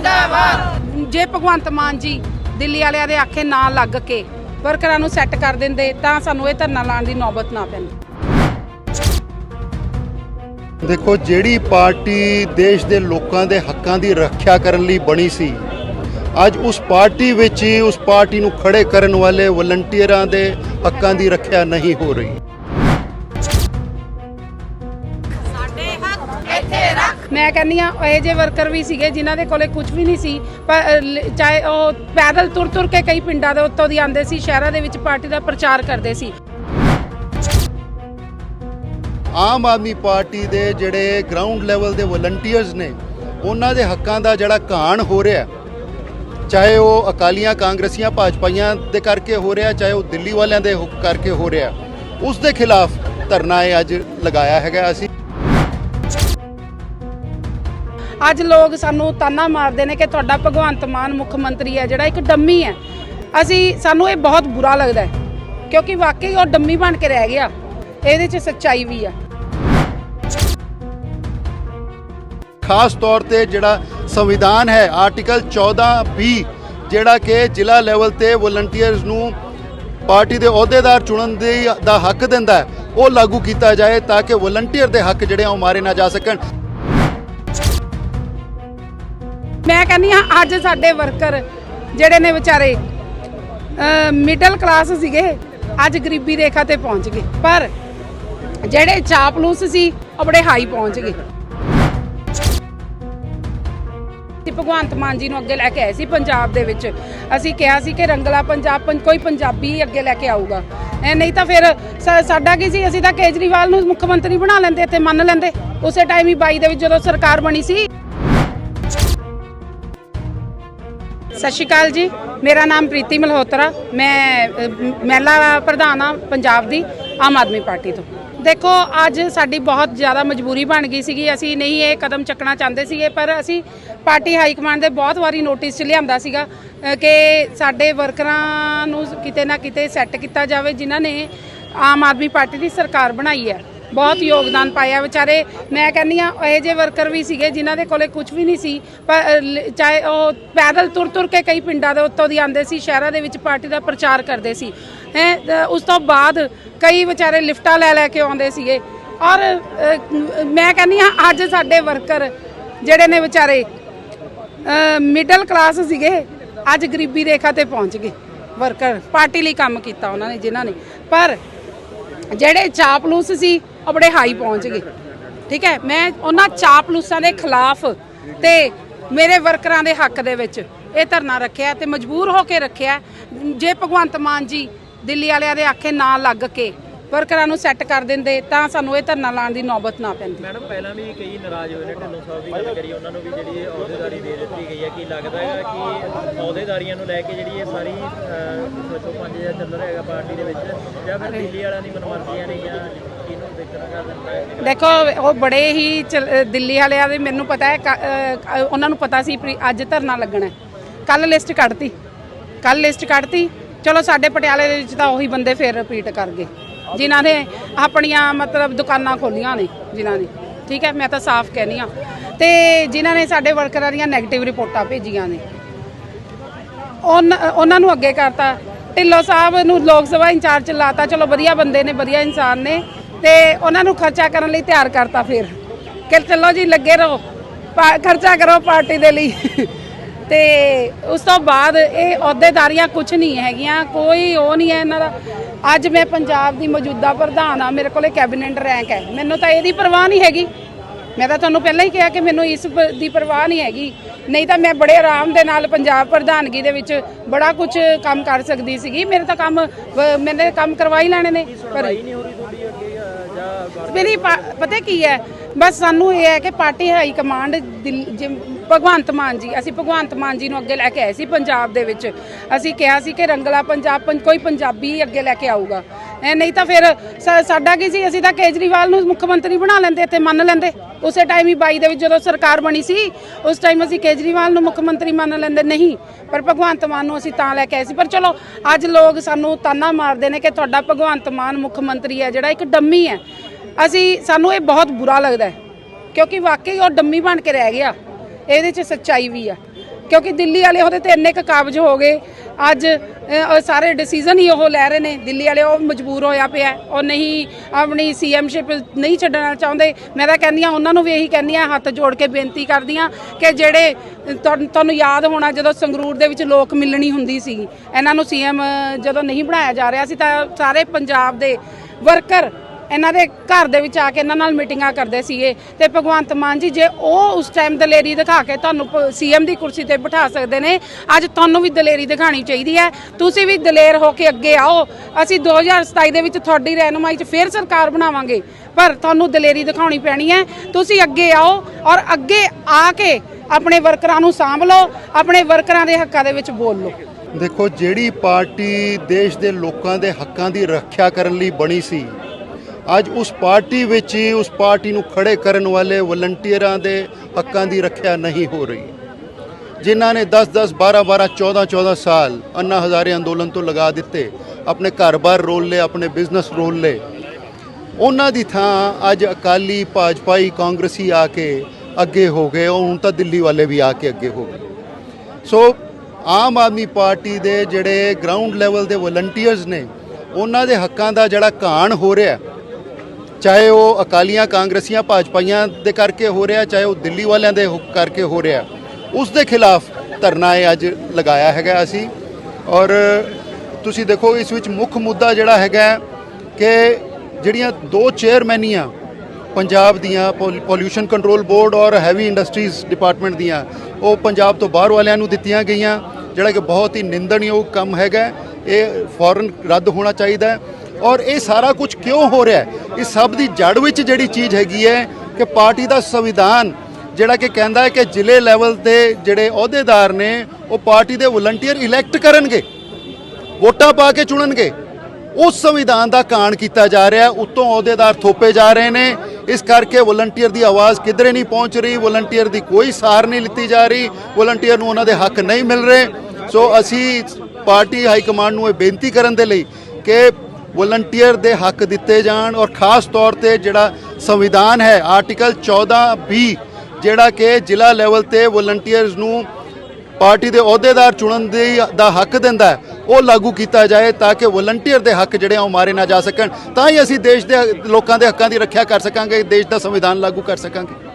ਜਿੰਦਾਬਾਦ। ਜੇ ਭਗਵੰਤ ਮਾਨ ਜੀ ਦਿੱਲੀ ਵਾਲਿਆਂ ਦੇ ਆਖੇ ਨਾ ਲੱਗ ਕੇ ਵਰਕਰਾਂ ਨੂੰ ਸੈੱਟ ਕਰ ਦਿੰਦੇ ਤਾਂ ਸਾਨੂੰ ਇਹ ਧਰਨਾ ਲਾਉਣ ਦੀ ਨੌਬਤ ਨਾ ਪੈਂਦੀ ਦੇਖੋ ਜਿਹੜੀ ਪਾਰਟੀ ਦੇਸ਼ ਦੇ ਲੋਕਾਂ ਦੇ ਹੱਕਾਂ ਦੀ ਰੱਖਿਆ ਕਰਨ ਲਈ ਬਣੀ ਸੀ ਅੱਜ ਉਸ ਪਾਰਟੀ ਵਿੱਚ ਹੀ ਉਸ ਪਾਰਟੀ ਨੂੰ ਖੜੇ ਕਰਨ ਵਾਲੇ ਵਲੰਟੀਅਰਾਂ ਦੇ ਹੱਕਾਂ ਦੀ ਰੱਖਿਆ ਨਹੀਂ ਹੋ ਰਹੀ। ਮੈਂ ਕਹਿੰਦੀ ਆ ਇਹ ਜੇ ਵਰਕਰ ਵੀ ਸੀਗੇ ਜਿਨ੍ਹਾਂ ਦੇ ਕੋਲੇ ਕੁਝ ਵੀ ਨਹੀਂ ਸੀ, ਪਰ ਚਾਹੇ ਉਹ ਪੈਦਲ ਤੁਰ ਤੁਰ ਕੇ ਕਈ ਪਿੰਡਾਂ ਦੇ ਉੱਤੋਂ ਦੀ ਆਉਂਦੇ ਸੀ, ਸ਼ਹਿਰਾਂ ਦੇ ਵਿੱਚ ਪਾਰਟੀ ਦਾ ਪ੍ਰਚਾਰ ਕਰਦੇ ਸੀ। ਆਮ ਆਦਮੀ ਪਾਰਟੀ ਦੇ ਜਿਹੜੇ ਗਰਾਊਂਡ ਲੈਵਲ ਦੇ ਵਲੰਟੀਅਰਸ ਨੇ, ਉਹਨਾਂ ਦੇ ਹੱਕਾਂ ਦਾ ਜਿਹੜਾ ਘਾਣ ਹੋ ਰਿਹਾ, ਚਾਹੇ ਉਹ ਅਕਾਲੀਆਂ, ਕਾਂਗਰਸੀਆਂ, ਭਾਜਪਾਈਆਂ ਦੇ ਕਰਕੇ ਹੋ ਰਿਹਾ, ਚਾਹੇ ਉਹ ਦਿੱਲੀ ਵਾਲਿਆਂ ਦੇ ਕਰਕੇ ਹੋ ਰਿਹਾ, ਉਸ ਦੇ ਖਿਲਾਫ ਧਰਨਾ ਇਹ ਅੱਜ ਲਗਾਇਆ ਹੈਗਾ ਅਸੀਂ। ਅੱਜ ਲੋਕ ਸਾਨੂੰ ਤਾਨਾ ਮਾਰਦੇ ਨੇ ਕਿ ਤੁਹਾਡਾ ਭਗਵੰਤ ਮਾਨ ਮੁੱਖ ਮੰਤਰੀ ਹੈ, ਜਿਹੜਾ ਇੱਕ ਡੰਮੀ ਹੈ। ਅਸੀਂ, ਸਾਨੂੰ ਇਹ ਬਹੁਤ ਬੁਰਾ ਲੱਗਦਾ ਹੈ, ਕਿਉਂਕਿ ਵਾਕਈ ਉਹ ਡੰਮੀ ਬਣ ਕੇ ਰਹਿ ਗਿਆ। ਇਹਦੇ 'ਚ ਸੱਚਾਈ ਵੀ ਆ। ਖਾਸ ਤੌਰ ਤੇ ਜਿਹੜਾ ਸੰਵਿਧਾਨ ਹੈ, ਆਰਟੀਕਲ 14 ਬੀ, ਜਿਹੜਾ ਕਿ ਜ਼ਿਲ੍ਹਾ ਲੈਵਲ ਤੇ ਵਲੰਟੀਅਰਸ ਨੂੰ ਪਾਰਟੀ ਦੇ ਅਹੁਦੇਦਾਰ ਚੁਣਨ ਦੇ, ਦਾ ਹੱਕ ਦਿੰਦਾ ਹੈ, ਉਹ ਲਾਗੂ ਕੀਤਾ ਜਾਏ ਤਾਂ ਕਿ ਵਲੰਟੀਅਰ ਦੇ ਹੱਕ ਜਿਹੜੇ ਆ ਉਹ ਮਾਰੇ ਨਾ ਜਾ ਸਕਣ। ਮੈਂ ਕਹਿੰਦੀ ਹਾਂ, ਅੱਜ ਸਾਡੇ ਵਰਕਰ ਜਿਹੜੇ ਨੇ ਵਿਚਾਰੇ ਮਿਡਲ ਕਲਾਸ ਸੀਗੇ, ਅੱਜ ਗਰੀਬੀ ਰੇਖਾ ਤੇ ਪਹੁੰਚ ਗਏ। ਪਰ ਜਿਹੜੇ ਚਾਪਲੂਸ ਸੀ, ਉਹ ਬੜੇ ਹਾਈ ਪਹੁੰਚ ਗਏ। ਤੇ ਭਗਵੰਤ ਮਾਨ ਜੀ ਨੂੰ ਅੱਗੇ ਲੈ ਕੇ ਆਏ ਸੀ ਪੰਜਾਬ ਦੇ ਵਿੱਚ। ਅਸੀਂ ਕਿਹਾ ਸੀ ਕਿ ਰੰਗਲਾ ਪੰਜਾਬ, ਪੰ- ਕੋਈ ਪੰਜਾਬੀ ਅੱਗੇ ਲੈ ਕੇ ਆਊਗਾ। ਐ ਨਹੀਂ ਤਾਂ ਫਿਰ ਸਾਡਾ ਕੀ ਸੀ? ਅਸੀਂ ਤਾਂ ਕੇਜਰੀਵਾਲ ਨੂੰ ਮੁੱਖ ਮੰਤਰੀ ਬਣਾ ਲੈਂਦੇ ਤੇ ਮੰਨ ਲੈਂਦੇ। ਉਸੇ ਟਾਈਮ ਹੀ 22 ਦੇ ਵਿੱਚ ਜਦੋਂ ਸਰਕਾਰ ਬਣੀ ਸੀ ਸਤਿ ਸ਼੍ਰੀ ਅਕਾਲ ਜੀ। ਮੇਰਾ ਨਾਮ ਪ੍ਰੀਤੀ ਮਲਹੋਤਰਾ। ਮੈਂ ਮਹਿਲਾ ਪ੍ਰਧਾਨ ਆ ਪੰਜਾਬ ਦੀ, ਆਮ ਆਦਮੀ ਪਾਰਟੀ ਤੋਂ। ਦੇਖੋ, ਅੱਜ ਸਾਡੀ ਬਹੁਤ ਜ਼ਿਆਦਾ ਮਜਬੂਰੀ ਬਣ ਗਈ ਸੀਗੀ। ਅਸੀਂ ਨਹੀਂ ਇਹ ਕਦਮ ਚੱਕਣਾ ਚਾਹੁੰਦੇ ਸੀਗੇ, ਪਰ ਅਸੀਂ ਪਾਰਟੀ ਹਾਈ ਕਮਾਂਡ ਦੇ ਬਹੁਤ ਵਾਰੀ ਨੋਟਿਸ ਚ ਲਿਆਂਦਾ ਸੀਗਾ ਕਿ ਸਾਡੇ ਵਰਕਰਾਂ ਨੂੰ ਕਿਤੇ ਨਾ ਕਿਤੇ ਸੈੱਟ ਕੀਤਾ ਜਾਵੇ, ਜਿਨ੍ਹਾਂ ਨੇ ਆਮ ਆਦਮੀ ਪਾਰਟੀ ਦੀ ਸਰਕਾਰ ਬਣਾਈ ਹੈ। ਬਹੁਤ ਯੋਗਦਾਨ ਪਾਇਆ। ਵਿਚਾਰੇ ਮੈਂ ਕਹਿੰਦੀ ਆ ਇਹ ਜੇ ਵਰਕਰ ਵੀ ਸੀਗੇ ਜਿਨ੍ਹਾਂ ਦੇ ਕੋਲੇ ਕੁਝ ਵੀ ਨਹੀਂ ਸੀ, ਪਰ ਚਾਹੇ ਉਹ ਪੈਦਲ ਤੁਰ ਤੁਰ ਕੇ ਕਈ ਪਿੰਡਾਂ ਦੇ ਉੱਤੋਂ ਦੀ ਆਉਂਦੇ ਸੀ, ਸ਼ਹਿਰਾਂ ਦੇ ਵਿੱਚ ਪਾਰਟੀ ਦਾ ਪ੍ਰਚਾਰ ਕਰਦੇ ਸੀ। ਹੈ ਉਸ ਤੋਂ ਬਾਅਦ ਕਈ ਵਿਚਾਰੇ ਲਿਫਟਾਂ ਲੈ ਲੈ ਕੇ ਆਉਂਦੇ ਸੀਗੇ। ਔਰ ਮੈਂ ਕਹਿੰਦੀ ਆ ਅੱਜ ਸਾਡੇ ਵਰਕਰ ਜਿਹੜੇ ਨੇ ਵਿਚਾਰੇ ਮਿਡਲ ਕਲਾਸ ਸੀਗੇ, ਅੱਜ ਗਰੀਬੀ ਰੇਖਾ ਤੇ ਪਹੁੰਚ ਗਏ। ਵਰਕਰ ਪਾਰਟੀ ਲਈ ਕੰਮ ਕੀਤਾ ਉਹਨਾਂ ਨੇ, ਜਿਨ੍ਹਾਂ ਨੇ। ਪਰ ਜਿਹੜੇ ਚਾਪਲੂਸ ਸੀ ਉਹ ਬੜੇ ਹਾਈ ਪਹੁੰਚ ਗਏ। ਠੀਕ ਹੈ? ਮੈਂ ਉਹਨਾਂ ਚਾਪਲੂਸਾਂ ਦੇ ਖਿਲਾਫ ਤੇ ਮੇਰੇ ਵਰਕਰਾਂ ਦੇ ਹੱਕ ਦੇ ਵਿੱਚ ਇਹ ਧਰਨਾ ਰੱਖਿਆ ਤੇ ਮਜਬੂਰ ਹੋ ਕੇ ਰੱਖਿਆ। ਜੇ ਭਗਵੰਤ ਮਾਨ ਜੀ ਦਿੱਲੀ ਵਾਲਿਆਂ ਦੇ ਆਖੇ ਨਾ ਲੱਗ ਕੇ ਵਰਕਰਾਂ ਨੂੰ ਸੈੱਟ ਕਰ ਦਿੰਦੇ, ਤਾਂ ਸਾਨੂੰ ਇਹ ਧਰਨਾ ਲਾਉਣ ਦੀ ਨੌਬਤ ਨਾ ਪੈਂਦੀ। ਮੈਡਮ, ਪਹਿਲਾਂ ਵੀ ਕਈ ਨਾਰਾਜ਼ ਹੋਏ ਨੇ ਢਿੱਲੋਂ ਸਾਹਿਬ ਦੀ ਗੱਲ ਕਰੀ ਉਹਨਾਂ ਨੂੰ ਵੀ ਜਿਹੜੀ ਅਹੁਦੇਦਾਰੀ ਦੇ ਦਿੱਤੀ ਗਈ ਹੈ ਕੀ ਲੱਗਦਾ ਹੈਗਾ ਕਿ ਅਹੁਦੇਦਾਰੀਆਂ ਨੂੰ ਲੈ ਕੇ ਜਿਹੜੀ ਇਹ ਸਾਰੀ ਸੋਚੋ ਪੰਜ ਜਾਂ ਚੱਲ ਰਿਹਾ ਹੈਗਾ ਪਾਰਟੀ ਦੇ ਵਿੱਚ, ਜਾਂ ਫਿਰ ਦਿੱਲੀ ਵਾਲਿਆਂ ਦੀ ਮਨਮਰਜ਼ੀਆਂ ਨੇ ਜਾਂ ਦੇਖੋ, ਉਹ ਬੜੇ ਹੀ ਚਲ- ਦਿੱਲੀ ਵਾਲਿਆਂ ਦੇ ਮੈਨੂੰ ਪਤਾ ਹੈ, ਕ- ਉਹਨਾਂ ਨੂੰ ਪਤਾ ਸੀ ਵੀ ਅੱਜ ਧਰਨਾ ਲੱਗਣਾ ਕੱਲ ਲਿਸਟ ਕੱਢਤੀ। ਕੱਲ ਲਿਸਟ ਕੱਢਤੀ। ਚਲੋ, ਸਾਡੇ ਪਟਿਆਲੇ ਦੇ ਵਿੱਚ ਤਾਂ ਉਹੀ ਬੰਦੇ ਫੇਰ ਰਿਪੀਟ ਕਰ ਗਏ। ਜਿਨ੍ਹਾਂ ਨੇ ਆਪਣੀਆਂ ਮਤਲਬ ਦੁਕਾਨਾਂ ਖੋਲੀਆਂ ਨੇ, ਜਿਨ੍ਹਾਂ ਨੇ। ਠੀਕ ਹੈ, ਮੈਂ ਤਾਂ ਸਾਫ਼ ਕਹਿਨੀ ਆ ਤੇ ਜਿਨ੍ਹਾਂ ਨੇ ਸਾਡੇ ਵਰਕਰਾਂ ਦੀਆਂ 네ਗੇਟਿਵ ਰਿਪੋਰਟਾਂ ਭੇਜੀਆਂ ਨੇ। ਉਨ- ਉਹਨਾਂ ਨੂੰ ਅੱਗੇ ਕਰਤਾ। ਢਿੱਲੋਂ ਸਾਹਿਬ ਨੂੰ ਲੋਕ ਸਭਾ ਇੰਚਾਰਜ ਲਾਤਾ। ਚਲੋ, ਵਧੀਆ ਬੰਦੇ ਨੇ, ਵਧੀਆ ਇਨਸਾਨ ਨੇ। ਤੇ ਉਹਨਾਂ ਨੂੰ ਖਰਚਾ ਕਰਨ ਲਈ ਤਿਆਰ ਕਰਤਾ ਫਿਰ। ਕਿ ਚਲੋ ਜੀ, ਲੱਗੇ ਰਹੋ। ਪਾ- ਖਰਚਾ ਕਰੋ ਪਾਰਟੀ ਦੇ ਲਈ। ਤੇ ਉਸ ਤੋਂ ਬਾਅਦ ਇਹ ਅਹੁਦੇਦਾਰੀਆਂ ਕੁਝ ਨਹੀਂ ਹੈਗੀਆਂ, ਕੋਈ ਉਹ ਨਹੀਂ ਹੈ ਇਹਨਾਂ ਦਾ। ਅੱਜ ਮੈਂ ਪੰਜਾਬ ਦੀ ਮੌਜੂਦਾ ਪ੍ਰਧਾਨ ਆ ਮੇਰੇ ਕੋਲੇ ਕੈਬਨਿਟ ਰੈਂਕ ਹੈ। ਮੈਨੂੰ ਤਾਂ ਇਹਦੀ ਪਰਵਾਹ ਨਹੀਂ ਹੈਗੀ। ਮੈਂ ਤਾਂ ਤੁਹਾਨੂੰ ਪਹਿਲਾਂ ਹੀ ਕਿਹਾ ਕਿ ਮੈਨੂੰ ਇਸ ਦੀ ਪਰਵਾਹ ਨਹੀਂ ਹੈਗੀ। ਨਹੀਂ ਤਾਂ ਮੈਂ ਬੜੇ ਆਰਾਮ ਦੇ ਨਾਲ ਪੰਜਾਬ ਪ੍ਰਧਾਨਗੀ ਦੇ ਵਿੱਚ ਬੜਾ ਕੁਝ ਕੰਮ ਕਰ ਸਕਦੀ ਸੀਗੀ। ਮੇਰੇ ਤਾਂ ਕੰਮ ਮੈਨੇ ਕੰਮ ਕਰਵਾ ਹੀ ਲੈਣੇ ਨੇ, ਪਰ ਨਹੀਂ ਹੋ ਰਹੀ ਤੁਹਾਡੀ ਮੇਰੀ ਪਤਾ ਕੀ ਹੈ? ਬਸ ਸਾਨੂੰ ਇਹ ਹੈ ਕਿ party high command Bhagwant Mann ji, ਅਸੀਂ ਭਗਵੰਤ ਮਾਨ ਜੀ ਨੂੰ ਅੱਗੇ ਲੈ ਕੇ ਆਏ ਸੀ ਪੰਜਾਬ ਦੇ ਵਿੱਚ। ਅਸੀਂ ਕਿਹਾ ਸੀ ਕਿ ਰੰਗਲਾ ਪੰਜਾਬ ਕੋਈ ਪੰਜਾਬੀ ਅੱਗੇ ਲੈ ਕੇ ਆਊਗਾ। ਐ ਨਹੀਂ ਤਾਂ ਫਿਰ ਸਾਡਾ ਕੀ ਸੀ? ਅਸੀਂ ਤਾਂ ਕੇਜਰੀਵਾਲ ਨੂੰ ਮੁੱਖ ਮੰਤਰੀ ਬਣਾ ਲੈਂਦੇ ਤੇ ਮੰਨ ਲੈਂਦੇ। ਉਸੇ ਟਾਈਮ ਹੀ 22 ਦੇ ਵਿੱਚ ਜਦੋਂ ਸਰਕਾਰ ਬਣੀ ਸੀ, ਉਸ ਟਾਈਮ ਅਸੀਂ ਕੇਜਰੀਵਾਲ ਨੂੰ ਮੁੱਖ ਮੰਤਰੀ ਮੰਨ ਲੈਂਦੇ। ਨਹੀਂ, ਪਰ ਭਗਵੰਤ ਮਾਨ ਨੂੰ ਅਸੀਂ ਤਾਂ ਲੈ ਕੇ ਆਏ ਸੀ। ਪਰ ਚਲੋ, ਅੱਜ ਲੋਕ ਸਾਨੂੰ ਤਾਨਾ ਮਾਰਦੇ ਨੇ ਕਿ ਤੁਹਾਡਾ ਭਗਵੰਤ ਮਾਨ ਮੁੱਖ ਮੰਤਰੀ ਹੈ, ਜਿਹੜਾ ਇੱਕ ਡੰਮੀ ਹੈ। ਅਸੀਂ, ਸਾਨੂੰ ਇਹ ਬਹੁਤ ਬੁਰਾ ਲੱਗਦਾ ਹੈ, ਕਿਉਂਕਿ ਵਾਕਈ ਉਹ ਡੰਮੀ ਬਣ ਕੇ ਰਹਿ ਗਿਆ। ਇਹਦੇ 'ਚ ਸੱਚਾਈ ਵੀ ਆ। ਕਿਉਂਕਿ ਦਿੱਲੀ ਵਾਲੇ ਉਹਦੇ ਤੇ ਇੰਨੇ ਕੁ ਕਾਬਜ ਹੋ ਗਏ। ਅੱਜ ਸਾਰੇ ਡਿਸੀਜਨ ਹੀ ਉਹ ਲੈ ਰਹੇ ਨੇ। ਦਿੱਲੀ ਵਾਲੇ ਉਹ ਮਜਬੂਰ ਹੋਇਆ ਪਿਆ ਉਹ ਨਹੀਂ, ਆਪਣੀ ਸੀਐਮਸ਼ਿਪ ਨਹੀਂ ਛੱਡਣਾ ਚਾਹੁੰਦੇ। ਮੈਂ ਤਾਂ ਕਹਿੰਦੀ ਹਾਂ, ਉਹਨਾਂ ਨੂੰ ਵੀ ਇਹੀ ਕਹਿੰਦੀ ਹਾਂ, ਹੱਥ ਜੋੜ ਕੇ ਬੇਨਤੀ ਕਰਦੀ ਹਾਂ ਕਿ ਜਿਹੜੇ ਤੁਹਾਨੂੰ ਤੁਹਾਨੂੰ ਯਾਦ ਹੋਣਾ, ਜਦੋਂ ਸੰਗਰੂਰ ਦੇ ਵਿੱਚ ਲੋਕ ਮਿਲਣੀ ਹੁੰਦੀ ਸੀ, ਇਹਨਾਂ ਨੂੰ ਸੀਐਮ ਜਦੋਂ ਨਹੀਂ ਬਣਾਇਆ ਜਾ ਰਿਹਾ ਸੀ, ਤਾਂ ਸਾਰੇ ਪੰਜਾਬ ਦੇ ਵਰਕਰ ਇਹਨਾਂ ਦੇ ਘਰ ਦੇ ਵਿੱਚ ਆ ਕੇ ਇਹਨਾਂ ਨਾਲ ਮੀਟਿੰਗਾਂ ਕਰਦੇ ਸੀਗੇ ਤੇ ਭਗਵੰਤ ਮਾਨ ਜੀ, ਜੇ ਉਹ ਉਸ ਟਾਈਮ ਦਲੇਰੀ ਦਿਖਾ ਕੇ ਤੁਹਾਨੂੰ ਸੀਐਮ ਦੀ ਕੁਰਸੀ ਤੇ ਬਿਠਾ ਸਕਦੇ ਨੇ, ਅੱਜ ਤੁਹਾਨੂੰ ਵੀ ਦਲੇਰੀ ਦਿਖਾਣੀ ਚਾਹੀਦੀ ਹੈ। ਤੁਸੀਂ ਵੀ ਦਲੇਰ ਹੋ ਕੇ ਅੱਗੇ ਆਓ। ਅਸੀਂ 2027 ਦੇ ਵਿੱਚ ਤੁਹਾਡੀ ਰਹਿਨੁਮਾਈ 'ਚ ਫੇਰ ਸਰਕਾਰ ਬਣਾਵਾਂਗੇ। ਪਰ ਤੁਹਾਨੂੰ ਦਲੇਰੀ ਦਿਖਾਉਣੀ ਪੈਣੀ ਹੈ। ਤੁਸੀਂ ਅੱਗੇ ਆਓ ਔਰ ਅੱਗੇ ਆ ਕੇ ਆਪਣੇ ਵਰਕਰਾਂ ਨੂੰ ਸਾਂਭ ਲਓ, ਆਪਣੇ ਵਰਕਰਾਂ ਦੇ ਹੱਕਾਂ ਦੇ ਵਿੱਚ ਬੋਲ ਲਓ। ਦੇਖੋ, ਜਿਹੜੀ ਪਾਰਟੀ ਦੇਸ਼ ਦੇ ਲੋਕਾਂ ਦੇ ਹੱਕਾਂ ਦੀ ਰੱਖਿਆ ਕਰਨ ਲਈ ਬਣੀ ਸੀ ਅੱਜ ਉਸ ਪਾਰਟੀ ਵਿੱਚ ਹੀ ਉਸ ਪਾਰਟੀ ਨੂੰ ਖੜੇ ਕਰਨ ਵਾਲੇ ਵਲੰਟੀਅਰਾਂ ਦੇ ਹੱਕਾਂ ਦੀ ਰੱਖਿਆ ਨਹੀਂ ਹੋ ਰਹੀ। ਜਿਨ੍ਹਾਂ ਨੇ 10 10 12 12 14 14 ਸਾਲ ਅੰਨਾ ਹਜ਼ਾਰੇ ਅੰਦੋਲਨ ਤੋਂ ਲਗਾ ਦਿੱਤੇ, ਆਪਣੇ ਘਰ-ਬਾਰ ਰੋਲ ਲਏ, ਆਪਣੇ ਬਿਜ਼ਨਸ ਰੋਲ ਲਏ। ਉਹਨਾਂ ਦੀ ਥਾਂ ਅੱਜ ਅਕਾਲੀ ਭਾਜਪਾਈ ਕਾਂਗਰਸੀ ਆ ਕੇ ਅੱਗੇ ਹੋ ਗਏ, ਉਹ ਹੁਣ ਤਾਂ ਦਿੱਲੀ ਵਾਲੇ ਵੀ ਆ ਕੇ ਅੱਗੇ ਹੋ ਗਏ। ਸੋ ਆਮ ਆਦਮੀ ਪਾਰਟੀ ਦੇ ਜਿਹੜੇ ਗਰਾਊਂਡ ਲੈਵਲ ਦੇ ਵਲੰਟੀਅਰਸ ਨੇ, ਉਹਨਾਂ ਦੇ ਹੱਕਾਂ ਦਾ ਜਿਹੜਾ ਘਾਣ ਹੋ ਰਿਹਾ ਚਾਹੇ ਉਹ ਅਕਾਲੀਆਂ, ਕਾਂਗਰਸੀਆਂ, ਭਾਜਪਾਈਆਂ ਦੇ ਕਰਕੇ ਹੋ ਰਿਹਾ, ਚਾਹੇ ਉਹ ਦਿੱਲੀ ਵਾਲਿਆਂ ਦੇ ਕਰਕੇ ਹੋ ਰਿਹਾ, ਉਸ ਦੇ ਖਿਲਾਫ ਧਰਨਾ ਇਹ ਅੱਜ ਲਗਾਇਆ ਹੈਗਾ ਅਸੀਂ। ਔਰ ਤੁਸੀਂ ਦੇਖੋ, ਇਸ ਵਿੱਚ ਮੁੱਖ ਮੁੱਦਾ ਜਿਹੜਾ ਹੈਗਾ ਕਿ ਜਿਹੜੀਆਂ ਦੋ ਚੇਅਰਮੈਨੀਆਂ ਪੰਜਾਬ ਦੀਆਂ ਪੋਲਿਊਸ਼ਨ ਕੰਟਰੋਲ ਬੋਰਡ ਔਰ ਹੈਵੀ ਇੰਡਸਟਰੀਜ਼ ਡਿਪਾਰਟਮੈਂਟ ਦੀਆਂ, ਉਹ ਪੰਜਾਬ ਤੋਂ ਬਾਹਰ ਵਾਲਿਆਂ ਨੂੰ ਦਿੱਤੀਆਂ ਗਈਆਂ, ਜਿਹੜਾ ਕਿ ਬਹੁਤ ਹੀ ਨਿੰਦਣਯੋਗ ਕੰਮ ਹੈਗਾ, ਇਹ ਫੌਰਨ ਰੱਦ ਹੋਣਾ ਚਾਹੀਦਾ ਔਰ ਇਹ ਸਾਰਾ ਕੁਝ ਕਿਉਂ ਹੋ ਰਿਹਾ ਇਹ ਸਭ ਦੀ ਜੜ ਵਿੱਚ ਜਿਹੜੀ ਚੀਜ਼ ਹੈਗੀ ਹੈ ਕਿ ਪਾਰਟੀ ਦਾ ਸੰਵਿਧਾਨ, ਜਿਹੜਾ ਕਿ ਕਹਿੰਦਾ ਹੈ ਕਿ ਜ਼ਿਲ੍ਹੇ ਲੈਵਲ ਤੇ ਜਿਹੜੇ ਅਹੁਦੇਦਾਰ ਨੇ, ਉਹ ਪਾਰਟੀ ਦੇ ਵਲੰਟੀਅਰ ਇਲੈਕਟ ਕਰਨਗੇ, ਵੋਟਾਂ ਪਾ ਕੇ ਚੁਣਨਗੇ। ਉਸ ਸੰਵਿਧਾਨ ਦਾ ਕਾਣ ਕੀਤਾ ਜਾ ਰਿਹਾ ਹੈ, ਉੱਤੋਂ ਅਹੁਦੇਦਾਰ ਥੋਪੇ ਜਾ ਰਹੇ ਨੇ। ਇਸ ਕਰਕੇ ਵਲੰਟੀਅਰ ਦੀ ਆਵਾਜ਼ ਕਿਧਰੇ ਨਹੀਂ ਪਹੁੰਚ ਰਹੀ, ਵਲੰਟੀਅਰ ਦੀ ਕੋਈ ਸਾਰ ਨਹੀਂ ਲਿੱਤੀ ਜਾ ਰਹੀ, ਵਲੰਟੀਅਰ ਨੂੰ ਉਹਨਾਂ ਦੇ ਹੱਕ ਨਹੀਂ ਮਿਲ ਰਹੇ। ਸੋ ਅਸੀਂ ਪਾਰਟੀ ਹਾਈ ਕਮਾਂਡ ਨੂੰ ਇਹ ਬੇਨਤੀ ਕਰਨ ਦੇ ਲਈ ਕਿ ਵਲੰਟੀਅਰ ਦੇ ਹੱਕ ਦਿੱਤੇ ਜਾਣ ਔਰ ਖਾਸ ਤੌਰ ਤੇ ਜਿਹੜਾ ਸੰਵਿਧਾਨ ਹੈ, ਆਰਟੀਕਲ 14 ਬੀ, ਜਿਹੜਾ ਕਿ ਜ਼ਿਲ੍ਹਾ ਲੈਵਲ ਤੇ ਵਲੰਟੀਅਰਸ ਨੂੰ ਪਾਰਟੀ ਦੇ ਅਹੁਦੇਦਾਰ ਚੁਣਨ ਦੀ ਦਾ ਹੱਕ ਦਿੰਦਾ ਉਹ ਲਾਗੂ ਕੀਤਾ ਜਾਏ ਤਾਂ ਕਿ ਵਲੰਟੀਅਰ ਦੇ ਹੱਕ ਜਿਹੜੇ ਆ ਉਹ ਮਾਰੇ ਨਾ ਜਾ ਸਕਣ। ਤਾਂ ਹੀ ਅਸੀਂ ਦੇਸ਼ ਦੇ ਲੋਕਾਂ ਦੇ ਹੱਕਾਂ ਦੀ ਰੱਖਿਆ ਕਰ ਸਕਾਂਗੇ, ਦੇਸ਼ ਦਾ ਸੰਵਿਧਾਨ ਲਾਗੂ ਕਰ ਸਕਾਂਗੇ।